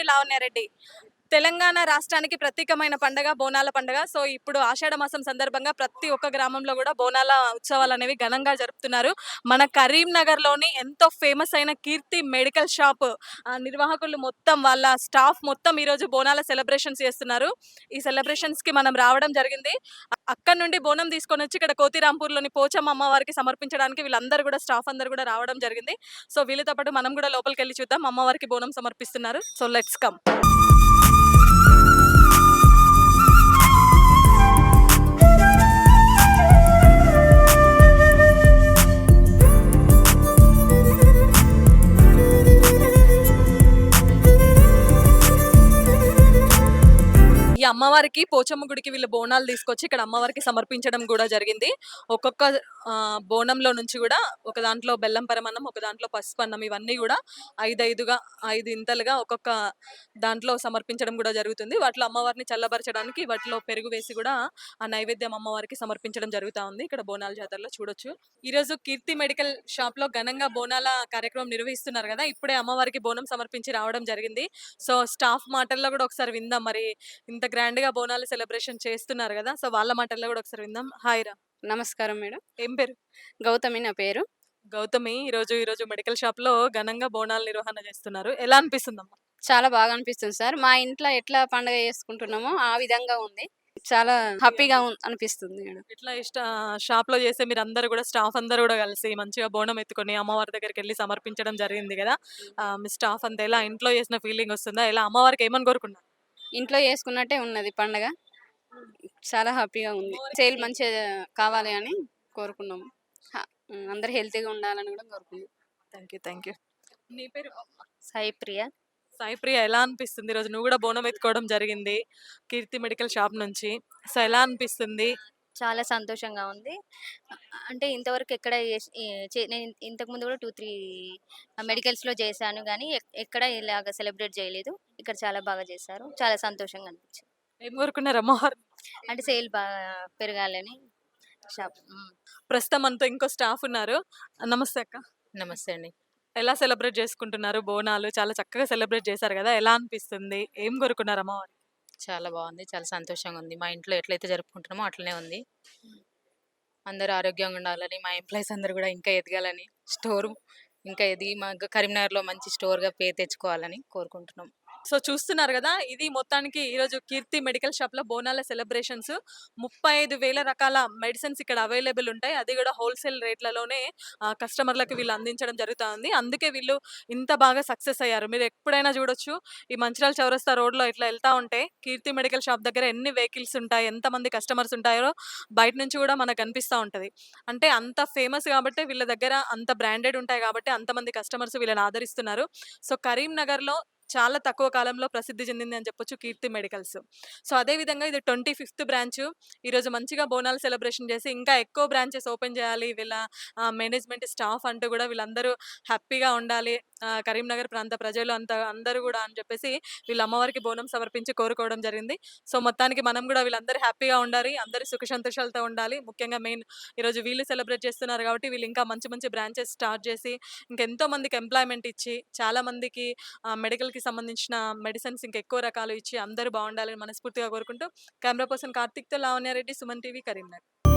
Karimnagar నేను లావణ్యారెడ్డి తెలంగాణ రాష్ట్రానికి ప్రత్యేకమైన పండగ బోనాల పండగ. సో ఇప్పుడు ఆషాఢ మాసం సందర్భంగా ప్రతి ఒక్క గ్రామంలో కూడా బోనాల ఉత్సవాలు అనేవి ఘనంగా జరుపుతున్నారు. మన కరీంనగర్లోని ఎంతో ఫేమస్ అయిన కీర్తి మెడికల్ షాప్ నిర్వాహకులు మొత్తం వాళ్ళ స్టాఫ్ మొత్తం ఈరోజు బోనాల సెలబ్రేషన్స్ చేస్తున్నారు. ఈ సెలబ్రేషన్స్కి మనం రావడం జరిగింది. అక్కడ నుండి బోనం తీసుకొని వచ్చి ఇక్కడ కోతిరాంపూర్లోని పోచమ్మ అమ్మవారికి సమర్పించడానికి వీళ్ళందరూ కూడా స్టాఫ్ అందరూ కూడా రావడం జరిగింది. సో వీళ్ళతో పాటు మనం కూడా లోపలికి వెళ్ళి చూద్దాం. అమ్మవారికి బోనం సమర్పిస్తున్నారు. So let's come. అమ్మవారికి పోచమ్మ గుడికి వీళ్ళు బోనాలు తీసుకొచ్చి ఇక్కడ అమ్మవారికి సమర్పించడం కూడా జరిగింది. ఒక్కొక్క బోనంలో నుంచి కూడా ఒక దాంట్లో బెల్లం పరమన్నం ఒక దాంట్లో పసుపు అన్నం ఇవన్నీ కూడా ఐదు ఐదుగా ఐదు ఇంతలుగా ఒక్కొక్క దాంట్లో సమర్పించడం కూడా జరుగుతుంది. వాటిలో అమ్మవారిని చల్లబరచడానికి వాటిలో పెరుగు వేసి కూడా ఆ నైవేద్యం అమ్మవారికి సమర్పించడం జరుగుతా ఉంది. ఇక్కడ బోనాల జాతరలో చూడొచ్చు. ఈరోజు కీర్తి మెడికల్ షాప్లో ఘనంగా బోనాల కార్యక్రమం నిర్వహిస్తున్నారు కదా! ఇప్పుడే అమ్మవారికి బోనం సమర్పించి రావడం జరిగింది. సో స్టాఫ్ మాటల్లో కూడా ఒకసారి విందాం మరి ఇంత గ్రాండ్ గా బోనాలు సెలబ్రేషన్ చేస్తున్నారు కదా సో వాళ్ళ మాటల్లో కూడా ఒకసారి విందాం. హాయ్ రా. నమస్కారం మేడం. ఏం పేరు? గౌతమి నా పేరు. గౌతమి ఈ రోజు ఈ రోజు మెడికల్ షాప్లో ఘనంగా బోనాల నిర్వహణ చేస్తున్నారు. ఎలా అనిపిస్తుందమ్మా? చాలా బాగా అనిపిస్తుంది సార్. మా ఇంట్లో ఎట్లా పండుగ చేసుకుంటున్నామో ఆ విధంగా ఉంది. చాలా హ్యాపీగా అనిపిస్తుంది ఇట్లా ఇష్ట షాప్లో చేసే మీరు అందరూ కూడా స్టాఫ్ అందరూ కూడా కలిసి మంచిగా బోనం ఎత్తుకొని అమ్మవారి దగ్గరికి వెళ్ళి సమర్పించడం జరిగింది కదా. మీ స్టాఫ్ అంతా ఎలా ఇంట్లో చేసిన ఫీలింగ్ వస్తుందా? ఎలా అమ్మవారికి ఏమని కోరుకున్నారు? ఇంట్లో చేసుకున్నట్టే ఉన్నది పండుగ. చాలా హ్యాపీగా ఉంది. సేల్ మంచిగా కావాలి అని కోరుకున్నాము. అందరు హెల్తీగా ఉండాలని కూడా కోరుకున్నాం. Thank you thank you. నీ పేరు? సాయి ప్రియ సాయి ప్రియ ఎలా అనిపిస్తుంది? ఈరోజు నువ్వు కూడా బోనం ఎత్తుకోవడం జరిగింది కీర్తి మెడికల్ షాప్ నుంచి. సో ఎలా అనిపిస్తుంది? చాలా సంతోషంగా ఉంది. అంటే ఇంతవరకు ఎక్కడ చేసి ఈ చే నేను ఇంతకు ముందు కూడా 2, 3 మెడికల్స్‌లో చేశాను గానీ, ఎక్ ఎక్కడ ఇలాగ సెలబ్రేట్ చేయలేదు. ఇక్కడ చాలా బాగా చేశారు. చాలా సంతోషంగా అనిపించింది. ఏం అంటే సేల్ బాగా పెరగాలని షాప్. ప్రస్తుతం అంతా ఇంకో స్టాఫ్ ఉన్నారు. నమస్తే అక్క. నమస్తే అండి. ఎలా సెలబ్రేట్ చేసుకుంటున్నారు? బోనాలు చాలా చక్కగా సెలబ్రేట్ చేశారు కదా. ఎలా అనిపిస్తుంది? ఏం కోరుకున్నారు అమ్మవారు? చాలా బాగుంది. చాలా సంతోషంగా ఉంది. మా ఇంట్లో ఎట్లయితే జరుపుకుంటున్నామో అట్లనే ఉంది. అందరూ ఆరోగ్యంగా ఉండాలని మా ఎంప్లాయీస్ అందరూ కూడా ఇంకా ఎదగాలని స్టోర్ ఇంకా ఎదిగి మా కరీంనగర్లో మంచి స్టోర్గా పేరు తెచ్చుకోవాలని కోరుకుంటున్నాం. సో చూస్తున్నారు కదా! ఇది మొత్తానికి ఈరోజు కీర్తి మెడికల్ షాప్లో బోనాల సెలబ్రేషన్స్. ముప్పై ఐదు వేల రకాల మెడిసిన్స్ ఇక్కడ అవైలబుల్ ఉంటాయి. అది కూడా హోల్సేల్ రేట్లలోనే కస్టమర్లకు వీళ్ళు అందించడం జరుగుతుంది. అందుకే వీళ్ళు ఇంత బాగా సక్సెస్ అయ్యారు. మీరు ఎప్పుడైనా చూడొచ్చు. ఈ మంచిరాల చౌరస్తా రోడ్లో ఇట్లా వెళ్తా ఉంటే కీర్తి మెడికల్ షాప్ దగ్గర ఎన్ని వెహికల్స్ ఉంటాయి ఎంతమంది కస్టమర్స్ ఉంటాయో బయట నుంచి కూడా మనకు కనిపిస్తూ ఉంటుంది. అంటే అంత ఫేమస్ కాబట్టి వీళ్ళ దగ్గర అంత బ్రాండెడ్ ఉంటాయి కాబట్టి అంతమంది కస్టమర్స్ వీళ్ళని ఆదరిస్తున్నారు. సో కరీంనగర్లో చాలా తక్కువ కాలంలో ప్రసిద్ధి చెందింది అని చెప్పొచ్చు కీర్తి మెడికల్స్. సో అదే విధంగా ఇది ట్వంటీ ఫిఫ్త్ బ్రాంచ్. ఈరోజు మంచిగా బోనాలు సెలబ్రేషన్ చేసి ఇంకా ఎక్కువ బ్రాంచెస్ ఓపెన్ చేయాలి. వీళ్ళ మేనేజ్మెంట్ స్టాఫ్ అంటూ కూడా వీళ్ళందరూ హ్యాపీగా ఉండాలి. కరీంనగర్ ప్రాంత ప్రజలు అంత అందరూ కూడా అని చెప్పేసి వీళ్ళ అమ్మవారికి బోనం సమర్పించి కోరుకోవడం జరిగింది. సో మొత్తానికి మనం కూడా వీళ్ళందరూ హ్యాపీగా ఉండాలి. అందరూ సుఖ సంతోషాలతో ఉండాలి. ముఖ్యంగా మెయిన్ ఈరోజు వీళ్ళు సెలబ్రేట్ చేస్తున్నారు కాబట్టి వీళ్ళు ఇంకా మంచి మంచి బ్రాంచెస్ స్టార్ట్ చేసి ఇంకెంతో మందికి ఎంప్లాయ్మెంట్ ఇచ్చి చాలా మందికి మెడికల్కి సంబంధించిన మెడిసిన్స్ ఇంకా ఎక్కువ రకాలు ఇచ్చి అందరూ బాగుండాలని మనస్ఫూర్తిగా కోరుకుంటూ. కెమెరా పర్సన్ కార్తిక్తో లావణ్యారెడ్డి సుమన్ టీవీ కరీంనగర్.